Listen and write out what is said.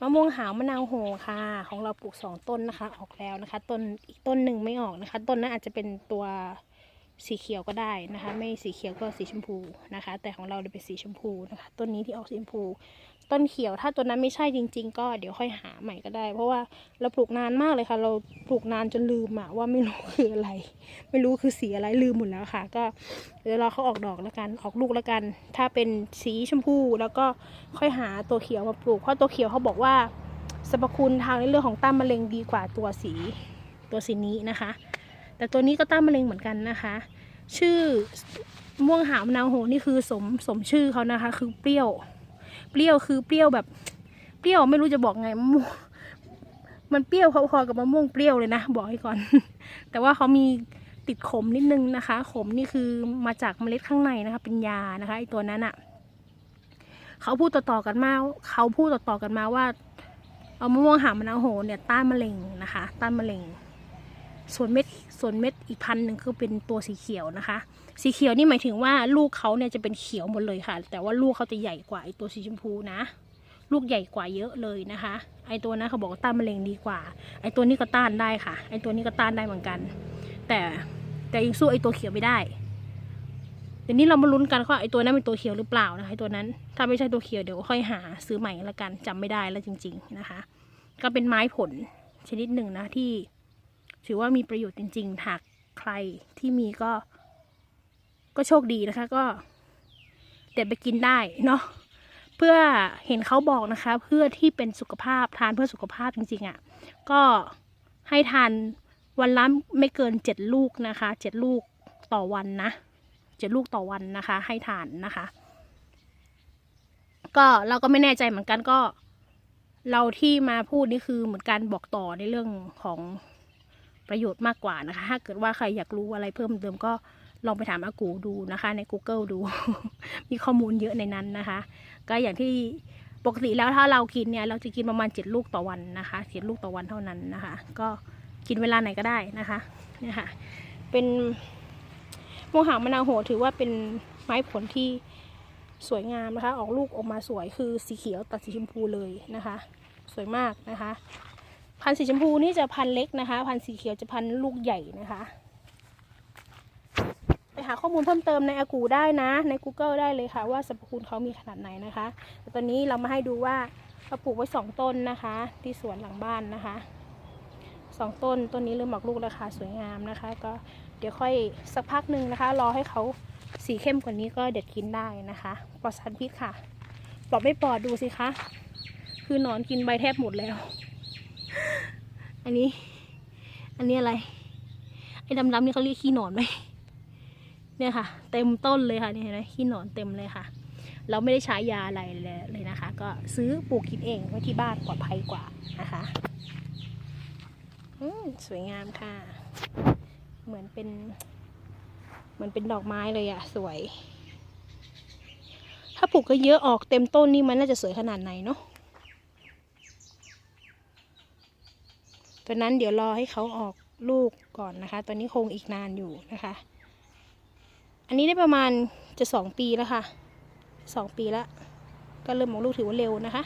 มะม่วงหาวมะนาวโหค่ะ ของเราปลูกสองต้นนะคะ ออกแล้วนะคะ ต้นอีกต้นหนึ่งไม่ออกนะคะ ต้นนั้นอาจจะเป็นตัว สีเขียวก็ได้นะคะ ไม่สีเขียวก็สีชมพูนะคะ แต่ของเราเนี่ยเป็นสีชมพูนะคะ ต้นนี้ที่ออกสีชมพู ต้นเขียวถ้าตัวนั้นไม่ใช่จริง ๆ ก็เดี๋ยวค่อยหาใหม่ก็ได้ เพราะว่าเราปลูกนานมากเลยค่ะ เราปลูกนานจนลืมอะว่าไม่รู้คืออะไร ไม่รู้คือสีอะไรลืมหมดแล้วค่ะ ก็เดี๋ยวรอเขาออกดอกแล้วกันออกลูกแล้วกัน ถ้าเป็นสีชมพูแล้วก็ค่อยหาตัวเขียวมาปลูกเพราะตัวเขียวเขาบอกว่าสรรพคุณทางในเรื่องของต้านมะเร็งดีกว่าตัวสีตัวสีนี้นะคะ แต่ตัวนี้ก็ต้านมะเร็งเหมือนกันนะคะ ชื่อม่วงหาวมะนาวโหนี่คือสมสมชื่อเขานะคะ คือเปรี้ยว เปรี้ยวคือเปรี้ยวแบบเปรี้ยวไม่รู้จะบอกไงมะม่วงมันเปรี้ยวพอๆกับมะม่วงเปรี้ยวเลยนะบอกให้ก่อน แต่ว่าเขามีติดขมนิดนึงนะคะ ขมนี่คือมาจากเมล็ดข้างในนะคะ เป็นยานะคะไอตัวนั้นอะ่ะเขาพูดต่อๆกันมาเขาพูดต่อๆกันมาว่าเอามะม่วงหามะนาวโหเนี่ยต้านมะเร็งนะคะ ต้านมะเร็ง ส่วนเม็ดส่วนเม็ดอีกพันหนึ่งคือเป็นตัวสีเขียวนะคะ สีเขียวนี่หมายถึงว่าลูกเขาเนี่ยจะเป็นเขียวหมดเลยค่ะ แต่ว่าลูกเขาจะใหญ่กว่าไอตัวสีชมพูนะ ลูกใหญ่กว่าเยอะเลยนะคะ ไอตัวนั้นเขาบอกว่าต้านมะเร็งดีกว่า ไอตัวนี้ก็ต้านได้ค่ะ ไอตัวนี้ก็ต้านได้เหมือนกัน แต่แต่ยังสู้ไอตัวเขียวไม่ได้เดี๋ยวนี้เรามาลุ้นกันว่าไอตัวนั้นเป็นตัวเขียวหรือเปล่านะคะไอตัวนั้น ถ้าไม่ใช่ตัวเขียวเดี๋ยวค่อยหาซื้อใหม่ละกันจำไม่ได้แล้วจริง ๆนะคะ ก็เป็นไม้ผลชนิดหนึ่งนะที่ ถือว่ามีประโยชน์จริงๆหากใครที่มีก็ ก็โชคดีนะคะ ก็เด็ดไปกินได้เนาะเพื่อเห็นเขาบอกนะคะ เพื่อที่เป็นสุขภาพทานเพื่อสุขภาพจริงๆอะ่ะ ก็ให้ทานวันละไม่เกินเจ็ดลูกนะคะเจ็ดลูกต่อวันนะเจ็ดลูกต่อวันนะคะ ให้ทานนะคะ ก็เราก็ไม่แน่ใจเหมือนกันก็ เราที่มาพูดนี่คือเหมือนการบอกต่อในเรื่องของ ประโยชน์มากกว่านะคะ ถ้าเกิดว่าใครอยากรู้อะไรเพิ่มเติมก็ลองไปถามอากูดูนะคะ ใน Google ดู มีข้อมูลเยอะในนั้นนะคะ ก็อย่างที่ปกติแล้วถ้าเรากินเนี่ย เราจะกินประมาณเจ็ดลูกต่อวันนะคะเจ็ดลูกต่อวันเท่านั้นนะคะ ก็กินเวลาไหนก็ได้นะคะเนี่ยค่ะเป็นโมหามะนาวโหถือว่าเป็นไม้ผลที่สวยงามนะคะ ออกลูกออกมาสวยคือสีเขียวตัดสีชมพูเลยนะคะ สวยมากนะคะ พันธุ์สีชมพูนี่จะพันธุ์เล็กนะคะ พันธุ์สีเขียวจะพันธุ์ลูกใหญ่นะคะ ไปหาข้อมูลเพิ่มเติมในอากูได้นะ ใน Google ได้เลยค่ะ ว่าสรรพคุณเขามีขนาดไหนนะคะแต่ตอนนี้เรามาให้ดูว่าเราปลูกไว้สองต้นนะคะ ที่สวนหลังบ้านนะคะสองต้นต้นนี้เริ่มออกลูกราคาสวยงามนะคะ ก็เดี๋ยวค่อยสักพักหนึ่งนะคะ รอให้เขาสีเข้มกว่านี้ก็เด็ดกินได้นะคะปลอดสารพิษค่ะปลอดไม่ปลอดดูสิคะ คือหนอนกินใบแทบหมดแล้ว อันนี้ อันนี้อะไร ไอ้ดำๆนี่เขาเรียกขี้หนอนไหมเนี่ยค่ะ เต็มต้นเลยค่ะนี่เห็นไหมขี้หนอนเต็มเลยค่ะ เราไม่ได้ใช้ยาอะไรเลยเลยนะคะ ก็ซื้อปลูกกินเองไว้ที่บ้านปลอดภัยกว่านะคะอืมสวยงามค่ะ เหมือนเป็น เหมือนเป็นดอกไม้เลยอะสวย ถ้าปลูกก็เยอะออกเต็มต้นนี่มันน่าจะสวยขนาดไหนเนาะ ตัวนั้นเดี๋ยวรอให้เขาออกลูกก่อนนะคะ ตอนนี้คงอีกนานอยู่นะคะ อันนี้ได้ประมาณจะสองปีแล้วค่ะสองปีแล้วก็เริ่มออกลูกถือว่าเร็วนะคะ